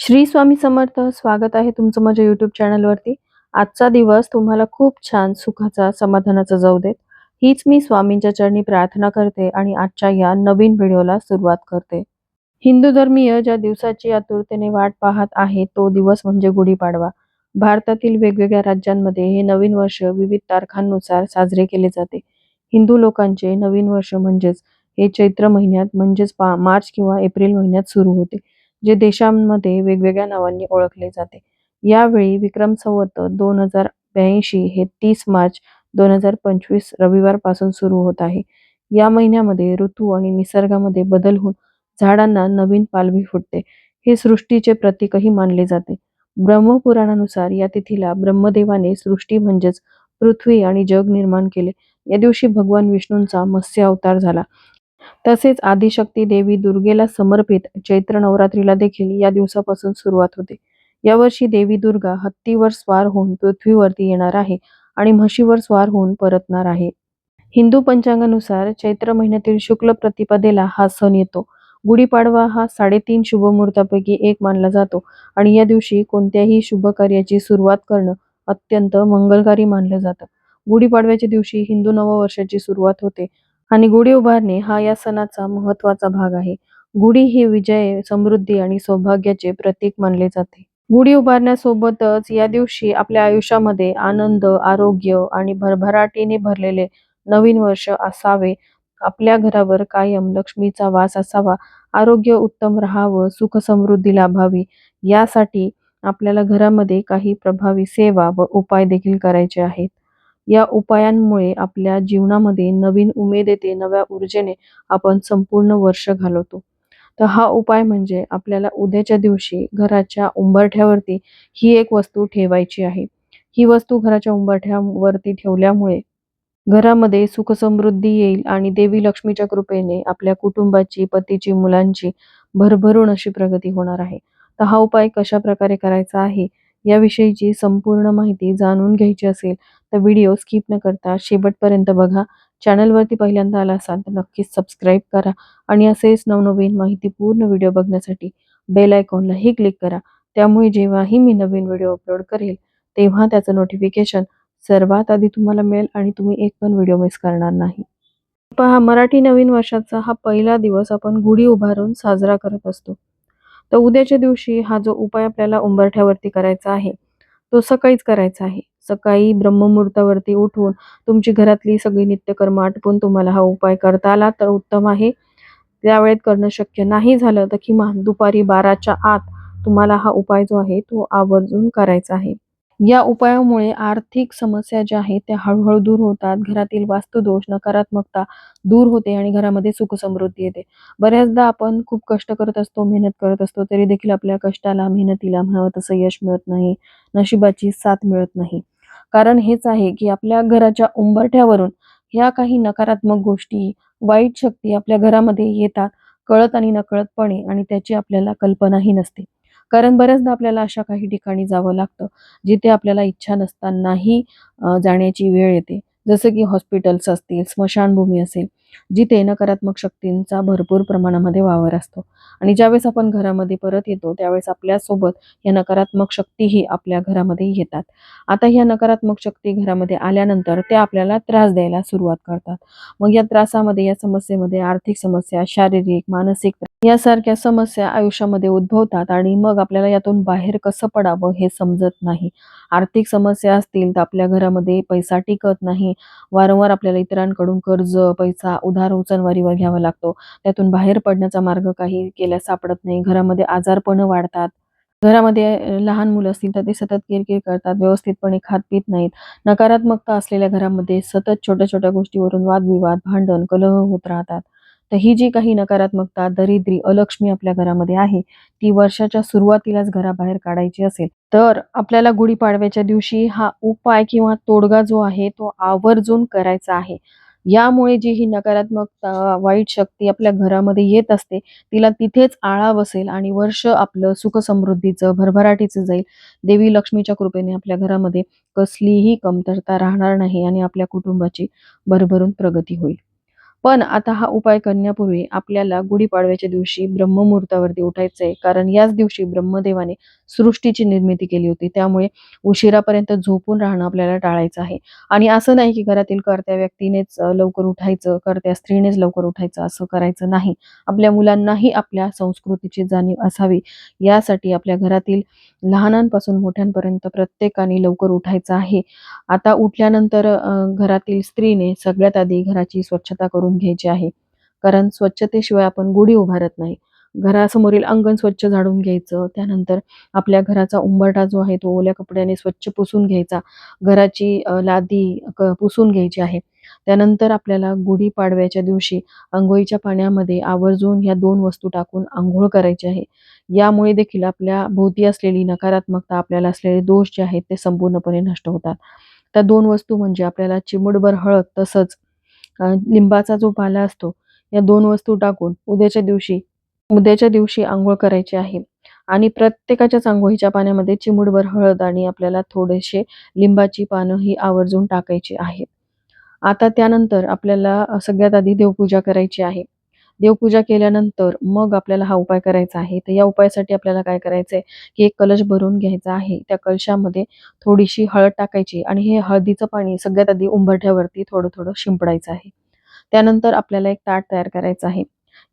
श्री स्वामी समर्थ. स्वागत आहे तुमचं माझ्या युट्यूब चॅनलवरती आजचा दिवस तुम्हाला खूप छान सुखाचा समाधानाचा जाऊ देत. हीच मी स्वामींच्या चरणी प्रार्थना करते आणि आजच्या या नवीन व्हिडिओला सुरुवात करते. हिंदू धर्मीय ज्या दिवसाची आतुरतेने वाट पाहत आहे तो दिवस म्हणजे गुढीपाडवा. भारतातील वेगवेगळ्या राज्यांमध्ये हे नवीन वर्ष विविध तारखांनुसार साजरे केले जाते. हिंदू लोकांचे नवीन वर्ष म्हणजेच हे चैत्र महिन्यात म्हणजेच पा- मार्च किंवा एप्रिल महिन्यात सुरू होते. जे देशांमध्ये वेगवेगळ्या नावांनी ओळखले जाते. यावेळी विक्रम संवत दोन हजार ब्याऐंशी हे तीस मार्च दोन हजार पंचवीस रविवारपासून सुरू होत आहे. या महिन्यामध्ये ऋतू आणि निसर्गामध्ये बदल होऊन झाडांना नवीन पालवी फुटते. हे सृष्टीचे प्रतीकही मानले जाते. ब्रह्मपुराणानुसार या तिथीला ब्रह्मदेवाने सृष्टी म्हणजेच पृथ्वी आणि जग निर्माण केले. या दिवशी भगवान विष्णूंचा मत्स्य अवतार झाला. तसेच आदिशक्ती देवी दुर्गेला समर्पित चैत्र नवरात्रीला देखील या दिवसापासून सुरुवात होते. यावर्षी देवी दुर्गा हत्तीवर स्वार होऊन पृथ्वीवरती येणार आहे आणि म्हशीवर स्वार होऊन परतणार आहे. हिंदू पंचांगानुसार चैत्र महिन्यातील शुक्ल प्रतिपदेला हा सण येतो. गुढीपाडवा हा साडेतीन शुभमुहूर्तापैकी एक मानला जातो आणि या दिवशी कोणत्याही शुभ कार्याची सुरुवात करणं अत्यंत मंगलकारी मानलं जातं. गुढीपाडव्याच्या दिवशी हिंदू नववर्षाची सुरुवात होते. आणि गुढी उभारणे हा या सणाचा महत्त्वाचा भाग आहे. गुढी ही विजय समृद्धी आणि सौभाग्याचे प्रतीक मानले जाते. गुढी उभारण्यासोबतच या दिवशी आपल्या आयुष्यामध्ये आनंद आरोग्य आणि भरभराटीने भरलेले नवीन वर्ष असावे. आपल्या घरावर कायम लक्ष्मीचा वास असावा. आरोग्य उत्तम राहावं सुख समृद्धी लाभावी. यासाठी आपल्याला घरामध्ये काही प्रभावी सेवा व उपाय देखील करायचे आहेत. या उपायांमुळे आपल्या जीवनामध्ये नवीन उमेद येते नव्या ऊर्जेने आपण संपूर्ण वर्ष घालवतो. तर हा उपाय म्हणजे आपल्याला उद्याच्या दिवशी घराच्या उंबरठ्यावरती ही एक वस्तू ठेवायची आहे. ही वस्तू घराच्या उंबरठ्यावरती ठेवल्यामुळे घरामध्ये सुख समृद्धी येईल आणि देवी लक्ष्मीच्या कृपेने आपल्या कुटुंबाची पतीची मुलांची भरभरून अशी प्रगती होणार आहे. तर हा उपाय कशा प्रकारे करायचा आहे याविषयीची संपूर्ण माहिती जाणून घ्यायची असेल तर व्हिडिओ स्किप न करता शेवटपर्यंत बघा. चॅनलवरती पहिल्यांदा आला असाल तर नक्कीच सबस्क्राईब करा आणि असेच नवनवीन माहितीपूर्ण व्हिडिओ बघण्यासाठी बेल आयकॉनलाही क्लिक करा. त्यामुळे जेव्हाही मी नवीन व्हिडिओ अपलोड करेल तेव्हा त्याचं नोटिफिकेशन सर्वात आधी तुम्हाला मिळेल आणि तुम्ही एक पण व्हिडिओ मिस करणार नाही. पहा मराठी नवीन वर्षाचा हा पहिला दिवस आपण गुढी उभारून साजरा करत असतो. तर उद्याच्या दिवशी हा जो उपाय आपल्याला उंबरठ्यावरती करायचा आहे तो सकाळीच करायचा आहे. सकाळी ब्रह्ममुहूर्तावरती उठून तुमची घरातली सगळी नित्यकर्म आटपून तुम्हाला हा उपाय करता आला तर उत्तम आहे. त्यावेळेत करणं शक्य नाही झालं तर किमान दुपारी बाराच्या आत तुम्हाला हा उपाय जो आहे तो आवर्जून करायचा आहे. या उपायामुळे आर्थिक समस्या ज्या आहेत त्या हळूहळू दूर होतात. घरातील वास्तुदोष नकारात्मकता दूर होते आणि घरामध्ये सुख समृद्धी येते. बऱ्याचदा आपण खूप कष्ट करत असतो मेहनत करत असतो तरी देखील आपल्या कष्टाला मेहनतीला म्हणावं तसं यश मिळत नाही. नशिबाची साथ मिळत नाही. कारण हेच आहे की आपल्या घराच्या उंबरठ्यावरून ह्या काही नकारात्मक गोष्टी वाईट शक्ती आपल्या घरामध्ये येतात कळत आणि नकळतपणे आणि त्याची आपल्याला कल्पनाही नसते. कारण बऱ्याचदा आपल्याला अशा काही ठिकाणी जावं लागतं जिथे आपल्याला इच्छा नसतानाही जाण्याची वेळ येते. जसं की हॉस्पिटल्स असतील स्मशानभूमी असेल जिथे नकारात्मक शक्तींचा भरपूर प्रमाणामध्ये वावर असतो. आणि ज्यावेळेस आपण घरामध्ये परत येतो त्यावेळेस आपल्यासोबत या नकारात्मक शक्तीही आपल्या घरामध्ये येतात. आता ह्या नकारात्मक शक्ती घरामध्ये आल्यानंतर त्या आपल्याला त्रास द्यायला सुरुवात करतात. मग या त्रासामध्ये या समस्येमध्ये आर्थिक समस्या शारीरिक मानसिक यासारख्या समस्या आयुष्यामध्ये उद्भवतात आणि मग आपल्याला यातून बाहेर कसं पडावं हे समजत नाही. आर्थिक समस्या असतील तर आपल्या घरामध्ये पैसा टिकत नाही. वारंवार आपल्याला इतरांकडून कर्ज पैसा उधार उचलवारीवर घ्यावा लागतो. त्यातून बाहेर पडण्याचा मार्ग काही केल्यास सापडत नाही. घरामध्ये आजारपणं वाढतात. घरामध्ये लहान मुलं असतील तर ते सतत किरकिर करतात. व्यवस्थितपणे खात पित नाहीत. नकारात्मकता असलेल्या घरामध्ये सतत छोट्या छोट्या गोष्टीवरून वादविवाद भांडण कलह होत राहतात. तर ही जी काही नकारात्मकता दरिद्री अलक्ष्मी आपल्या घरामध्ये आहे ती वर्षाच्या सुरुवातीलाच घराबाहेर काढायची असेल तर आपल्याला गुढीपाडव्याच्या दिवशी हा उपाय किंवा तोडगा जो आहे तो आवर्जून करायचा आहे. यामुळे जी ही नकारात्मकता वाईट शक्ती आपल्या घरामध्ये येत असते तिला तिथेच आळा बसेल आणि वर्ष आपलं सुख समृद्धीचं भरभराटीचं जाईल. देवी लक्ष्मीच्या कृपेने आपल्या घरामध्ये कसलीही कमतरता राहणार नाही आणि आपल्या कुटुंबाची भरभरून प्रगती होईल. पण आता हा उपाय करण्यापूर्वी आपल्याला गुढीपाडव्याच्या दिवशी ब्रह्ममुहूर्तावरती उठायचं आहे कारण याच दिवशी ब्रह्मदेवाने सृष्टीची निर्मिती केली होती. त्यामुळे उशिरापर्यंत झोपून राहणं आपल्याला टाळायचं आहे. आणि असं नाही की घरातील कर्त्या व्यक्तीनेच लवकर उठायचं कर्त्या स्त्रीनेच लवकर उठायचं असं करायचं नाही. आपल्या मुलांनाही आपल्या संस्कृतीची जाणीव असावी. यासाठी आपल्या घरातील लहानांपासून मोठ्यांपर्यंत प्रत्येकाने लवकर उठायचं आहे. आता उठल्यानंतर अ, घरातील स्त्रीने सगळ्यात आधी घराची स्वच्छता करून घ्यायची आहे. कारण स्वच्छतेशिवाय आपण गुढी उभारत नाही. घरासमोरील अंगण स्वच्छ झाडून घ्यायचं त्यानंतर आपल्या घराचा उंबरटा जो आहे तो ओल्या कपड्याने स्वच्छ पुसून घ्यायचा घराची लादी क- पुसून घ्यायची आहे. त्यानंतर आपल्याला गुढी पाडव्याच्या दिवशी अंघोळीच्या पाण्यामध्ये आवर्जून ह्या दोन वस्तू टाकून आंघोळ करायची आहे. यामुळे देखील आपल्या भोवती असलेली नकारात्मकता आपल्याला असलेले दोष जे आहेत ते संपूर्णपणे नष्ट होतात. त्या दोन वस्तू म्हणजे आपल्याला चिमुडभर हळद तसंच लिंबाचा जो पाला असतो या दोन वस्तू टाकून उद्याच्या दिवशी उद्याच्या दिवशी आंघोळ करायची आहे. आणि प्रत्येकाच्याच आंघोळीच्या पाण्यामध्ये चिमुडभर हळद आणि आपल्याला थोडेसे लिंबाची पानं ही आवर्जून टाकायची आहेत. आता त्यानंतर आपल्याला सगळ्यात आधी देवपूजा करायची आहे. देवपूजा केल्यानंतर मग आपल्याला हा उपाय करायचा आहे. तर या उपायासाठी आपल्याला काय करायचं आहे की एक कलश भरून घ्यायचा आहे. त्या कलशामध्ये थोडीशी हळद टाकायची आणि हे हळदीचं पाणी सगळ्यात आधी उंबरठ्यावरती थोडं थोडं शिंपडायचं आहे. त्यानंतर आपल्याला एक ताट तयार करायचं आहे.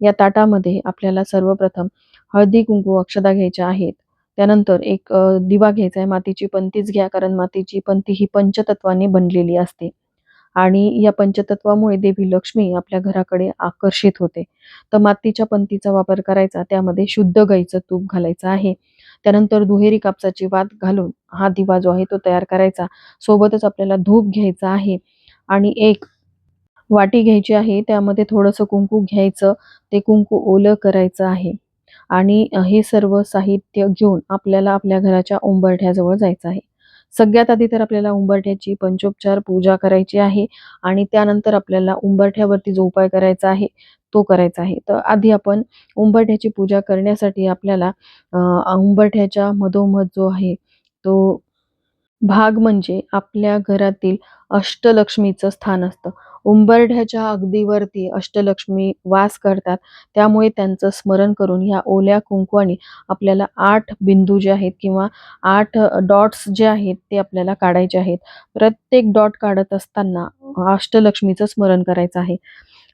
या ताटामध्ये आपल्याला सर्वप्रथम हळदी कुंकू अक्षदा घ्यायच्या आहेत. त्यानंतर एक दिवा घ्यायचा आहे. मातीची पंतीच घ्या कारण मातीची पंती ही पंचतत्वाने बनलेली असते. आणि या पंचतत्वामुळे देवी लक्ष्मी आपल्या घराकडे आकर्षित होते. तर मातीच्या पंतीचा वापर करायचा त्यामध्ये शुद्ध गाईचं तूप घालायचं आहे. त्यानंतर दुहेरी कापसाची वात घालून हा दिवा जो आहे तो तयार करायचा. सोबतच आपल्याला धूप घ्यायचा आहे आणि एक वाटी घ्यायची आहे. त्यामध्ये थोडंसं कुंकू घ्यायचं ते कुंकू ओलं करायचं आहे. आणि हे सर्व साहित्य घेऊन आपल्याला आपल्या घराच्या उंबरठ्याजवळ जायचं आहे. सगळ्यात आधी तर आपल्याला उंबरठ्याची पंचोपचार पूजा करायची आहे आणि त्यानंतर आपल्याला उंबरठ्यावरती जो उपाय करायचा आहे तो करायचा आहे. तर आधी आपण उंबरठ्याची पूजा करण्यासाठी आपल्याला उंबरठ्याच्या मधोमध जो आहे तो भाग म्हणजे आपल्या घरातील अष्टलक्ष्मीचं स्थान असतं. उंबरठ्याच्या अगदी वरती अष्टलक्ष्मी वास करतात. त्यामुळे त्यांचं स्मरण करून ह्या ओल्या कुंकवाने आपल्याला आठ बिंदू जे आहेत किंवा आठ डॉट्स जे आहेत ते आपल्याला काढायचे आहेत. प्रत्येक डॉट काढत असताना अष्टलक्ष्मीचं स्मरण करायचं आहे.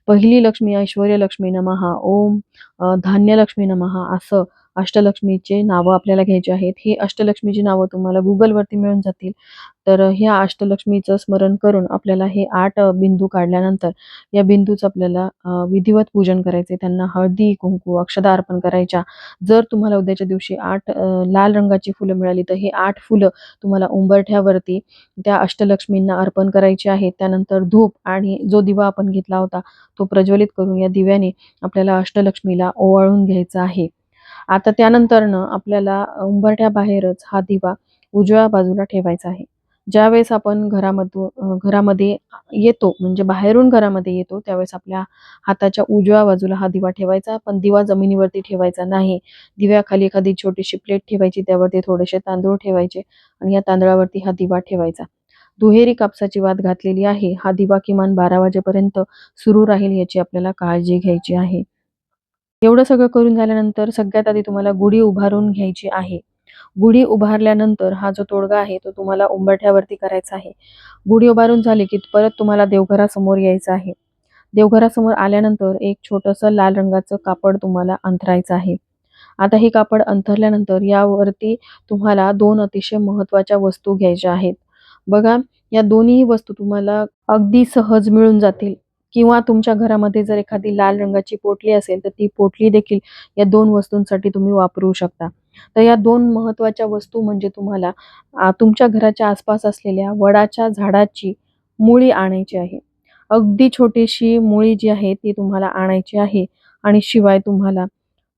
पहिली लक्ष्मी ऐश्वर्य लक्ष्मी नमहा ओम धान्यलक्ष्मी नमहा असं अष्टलक्ष्मीचे नावं आपल्याला घ्यायची आहेत. ही अष्टलक्ष्मीची नावं तुम्हाला गुगलवरती मिळून जातील. तर ह्या अष्टलक्ष्मीचं स्मरण करून आपल्याला हे आठ बिंदू काढल्यानंतर या बिंदूचं आपल्याला विधिवत पूजन करायचे त्यांना हळदी कुंकू अक्षदा अर्पण करायच्या. जर तुम्हाला उद्याच्या दिवशी आठ लाल रंगाची फुलं मिळाली तर हे आठ फुलं तुम्हाला उंबरठ्यावरती त्या अष्टलक्ष्मींना अर्पण करायची आहेत त्यानंतर धूप आणि जो दिवा आपण घेतला होता तो प्रज्वलित करून या दिव्याने आपल्याला अष्टलक्ष्मीला ओवाळून घ्यायचा आहे. आता त्यानंतरनं आपल्याला उंबरठ्याबाहेरच हा दिवा उजव्या बाजूला ठेवायचा आहे. ज्यावेळेस आपण घरामधून घरामध्ये येतो म्हणजे बाहेरून घरामध्ये येतो त्यावेळेस आपल्या हाताच्या उजव्या बाजूला हा दिवा ठेवायचा. पण दिवा जमिनीवरती ठेवायचा नाही. दिव्याखाली एखादी छोटीशी प्लेट ठेवायची त्यावरती थोडेसे तांदूळ ठेवायचे आणि या तांदळावरती हा दिवा ठेवायचा. दुहेरी कापसाची वात घातलेली आहे. हा दिवा किमान बारा वाजेपर्यंत सुरू राहील याची आपल्याला काळजी घ्यायची आहे. एवढं सगळं करून झाल्यानंतर सगळ्यात आधी तुम्हाला गुढी उभारून घ्यायची आहे. गुढी उभारल्यानंतर हा जो तोडगा आहे तो तुम्हाला उंबरठ्यावरती करायचा आहे. गुढी उभारून झाली की परत तुम्हाला देवघरासमोर यायचं आहे. देवघरासमोर आल्यानंतर एक छोटंसं लाल रंगाचं कापड तुम्हाला अंथरायचं आहे. आता हे कापड अंथरल्यानंतर यावरती तुम्हाला दोन अतिशय महत्त्वाच्या वस्तू घ्यायच्या आहेत. बघा या दोन्ही वस्तू तुम्हाला अगदी सहज मिळून जातील. किंवा तुमच्या घरामध्ये जर एखादी लाल रंगाची पोटली असेल तर ती पोटली देखील या दोन वस्तूंसाठी तुम्ही वापरू शकता. तर या दोन महत्त्वाच्या वस्तू म्हणजे तुम्हाला तुमच्या घराच्या आसपास असलेल्या वडाच्या झाडाची मुळी आणायची आहे. अगदी छोटीशी मुळी जी आहे ती तुम्हाला आणायची आहे आणि शिवाय तुम्हाला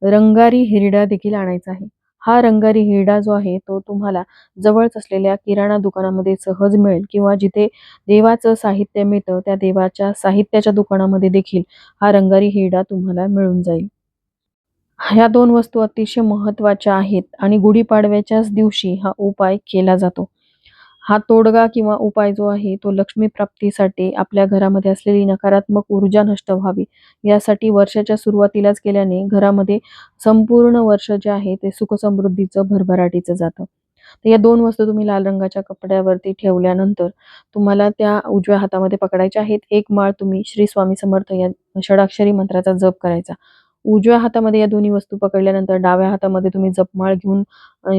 रंगारी हिरडा देखील आणायचा आहे. हा रंगारी हिरडा जो आहे तो तुम्हाला जवळच असलेल्या किराणा दुकानामध्ये सहज मिळेल किंवा जिथे देवाचं साहित्य मिळतं त्या देवाच्या साहित्याच्या दुकानामध्ये देखील हा रंगारी हिरडा तुम्हाला मिळून जाईल. ह्या दोन वस्तू अतिशय महत्त्वाच्या आहेत आणि गुढीपाडव्याच्याच दिवशी हा उपाय केला जातो. हा तोडगा किंवा उपाय जो आहे तो लक्ष्मी प्राप्तीसाठी आपल्या घरामध्ये असलेली नकारात्मक ऊर्जा नष्ट व्हावी. यासाठी वर्षाच्या सुरुवातीलाच केल्याने घरामध्ये संपूर्ण वर्ष जे आहे ते सुखसमृद्धीचं भरभराटीचं जातं. तर या दोन वस्तू तुम्ही लाल रंगाच्या कपड्यावरती ठेवल्यानंतर तुम्हाला त्या उजव्या हातामध्ये पकडायच्या आहेत. एक माळ तुम्ही श्री स्वामी समर्थ या षडाक्षरी मंत्राचा जप करायचा. उजव्या हातामध्ये या दोन्ही वस्तू पकडल्यानंतर डाव्या हातामध्ये तुम्ही जपमाळ घेऊन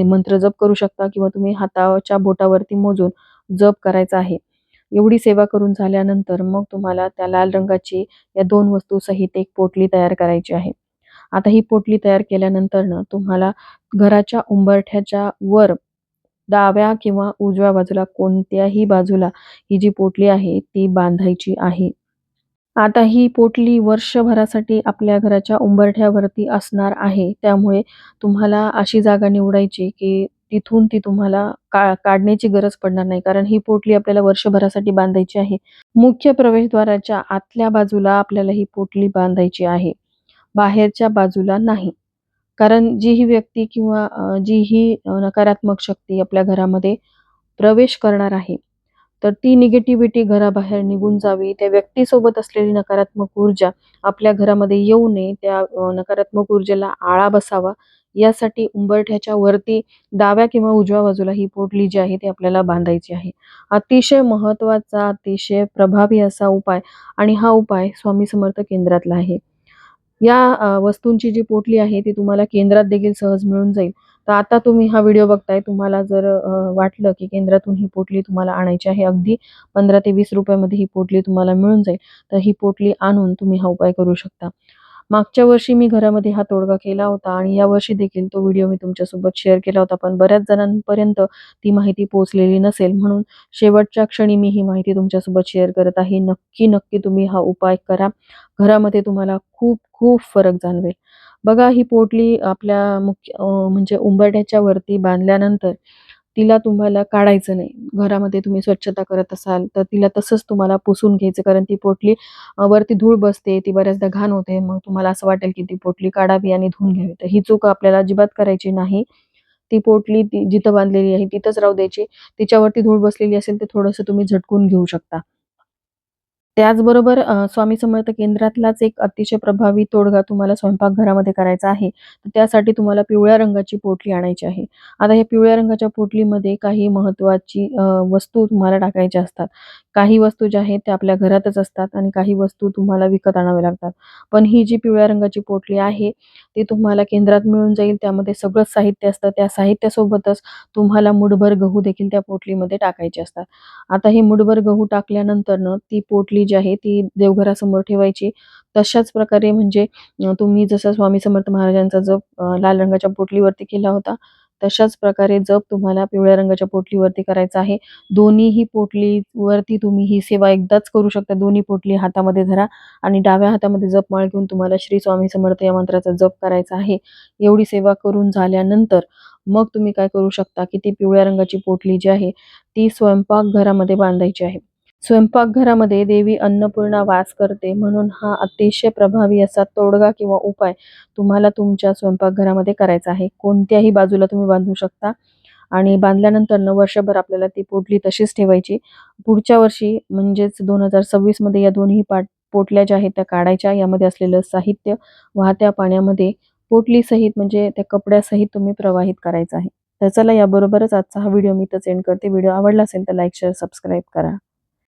मंत्र जप करू शकता किंवा तुम्ही हाताच्या बोटावरती मोजून जप करायचा आहे. एवढी सेवा करून झाल्यानंतर मग तुम्हाला त्या लाल रंगाची या दोन वस्तू सहित एक पोटली तयार करायची आहे. आता ही पोटली तयार केल्यानंतर ना तुम्हाला घराच्या उंबरठ्याच्या वर डाव्या किंवा उजव्या बाजूला कोणत्याही बाजूला ही जी पोटली आहे ती बांधायची आहे. आता ही पोटली वर्षभरासाठी आपल्या घराच्या उंबरठ्यावरती असणार आहे. त्यामुळे तुम्हाला अशी जागा निवडायची की तिथून ती तुम्हाला का काढण्याची गरज पडणार नाही. कारण ही पोटली आपल्याला वर्षभरासाठी बांधायची आहे. मुख्य प्रवेशद्वाराच्या आतल्या बाजूला आपल्याला ही पोटली बांधायची आहे. बाहेरच्या बाजूला नाही. कारण जी ही व्यक्ती किंवा जी ही नकारात्मक शक्ती आपल्या घरामध्ये प्रवेश करणार आहे तर ती निगेटिव्हिटी घराबाहेर निघून जावी. त्या व्यक्तीसोबत असलेली नकारात्मक ऊर्जा आपल्या घरामध्ये येऊ नये. त्या नकारात्मक ऊर्जेला आळा बसावा. यासाठी उंबरठ्याच्या वरती डाव्या किंवा उजव्या बाजूला ही पोटली जी आहे ती आपल्याला बांधायची आहे. अतिशय महत्त्वाचा अतिशय प्रभावी असा उपाय आणि हा उपाय स्वामी समर्थ केंद्रातला आहे. या वस्तूंची जी पोटली आहे ती तुम्हाला केंद्रात देखील सहज मिळून जाईल. तर आता तुम्ही हा व्हिडिओ बघताय तुम्हाला जर वाटलं की केंद्रातून ही पोटली तुम्हाला आणायची आहे अगदी पंधरा ते वीस रुपयामध्ये ही पोटली तुम्हाला मिळून जाईल तर ही पोटली आणून तुम्ही हा उपाय करू शकता. मागच्या वर्षी मी घरामध्ये हा तोडगा केला होता आणि या वर्षी देखील तो व्हिडिओ मी तुमच्यासोबत शेअर केला होता पण बऱ्याच जणांपर्यंत ती माहिती पोहोचलेली नसेल म्हणून शेवटच्या क्षणी मी ही माहिती तुमच्यासोबत शेअर करत आहे. नक्की नक्की तुम्ही हा उपाय करा. घरामध्ये तुम्हाला खूप खूप फरक जाणवेल. बघा ही पोटली आपल्या मुख्य म्हणजे उंबरठ्याच्या वरती बांधल्यानंतर तिला तुम्हाला काढायचं नाही. घरामध्ये तुम्ही स्वच्छता करत असाल तर तिला तसंच तुम्हाला पुसून घ्यायचं कारण ती पोटली वरती धूळ बसते ती बऱ्याचदा घाण होते. मग तुम्हाला असं वाटेल की ती पोटली काढावी आणि धुवून घ्यावी. तर ही चूक आपल्याला अजिबात करायची नाही. ती पोटली ती जिथं बांधलेली आहे तिथंच राहू द्यायची. तिच्यावरती धूळ बसलेली असेल तर थोडंसं तुम्ही झटकून घेऊ शकता. त्याचबरोबर स्वामी समर्थ केंद्रातलाच एक अतिशय प्रभावी तोडगा तुम्हाला स्वयंपाकघरामध्ये करायचा आहे. तर त्यासाठी तुम्हाला पिवळ्या रंगाची पोटली आणायची आहे. आता ह्या पिवळ्या रंगाच्या पोटलीमध्ये काही महत्वाची वस्तू तुम्हाला टाकायच्या असतात. काही वस्तू ज्या आहेत त्या आपल्या घरातच असतात आणि काही वस्तू तुम्हाला विकत आणाव्या लागतात. पण ही जी पिवळ्या रंगाची पोटली आहे ती तुम्हाला केंद्रात मिळून जाईल. त्यामध्ये सगळंच साहित्य असतं. त्या साहित्यासोबतच तुम्हाला मुठभर गहू देखील त्या पोटलीमध्ये टाकायचे असतात. आता हे मुठभर गहू टाकल्यानंतर ती पोटली जी आहे ती देवघरासमोर ठेवायची. तशाच प्रकारे म्हणजे तुम्ही जसं स्वामी समर्थ महाराजांचा जप लाल रंगाच्या पोटलीवरती केला होता तशाच प्रकारे जप तुम्हाला पिवळ्या रंगाच्या पोटलीवरती करायचा आहे. दोन्हीही पोटलीवरती तुम्ही ही सेवा एकदाच करू शकता. दोन्ही पोटली हातामध्ये धरा आणि डाव्या हातामध्ये जप माळ घेऊन तुम्हाला श्री स्वामी समर्थ या मंत्राचा जप करायचा आहे. एवढी सेवा करून झाल्यानंतर मग तुम्ही काय करू शकता की ती पिवळ्या रंगाची पोटली जी आहे ती स्वयंपाक घरामध्ये बांधायची आहे. स्वयंपाकघरामध्ये देवी अन्नपूर्णा वास करते म्हणून हा अतिशय प्रभावी असा तोडगा किंवा उपाय तुम्हाला तुमच्या स्वयंपाकघरामध्ये करायचा आहे. कोणत्याही बाजूला तुम्ही बांधू शकता आणि बांधल्यानंतर न वर्षभर आपल्याला ती पोटली तशीच ठेवायची. पुढच्या वर्षी म्हणजेच दोन हजार सव्वीसमध्ये या दोन्ही पाट पोटल्या ज्या आहेत त्या काढायच्या. यामध्ये असलेलं साहित्य वाहत्या पाण्यामध्ये पोटली सहित म्हणजे त्या कपड्यासहित तुम्ही प्रवाहित करायचं आहे. तर चला याबरोबरच आजचा हा व्हिडिओ मी तर सेंड करते. व्हिडिओ आवडला असेल तर लाईक शेअर सबस्क्राईब करा.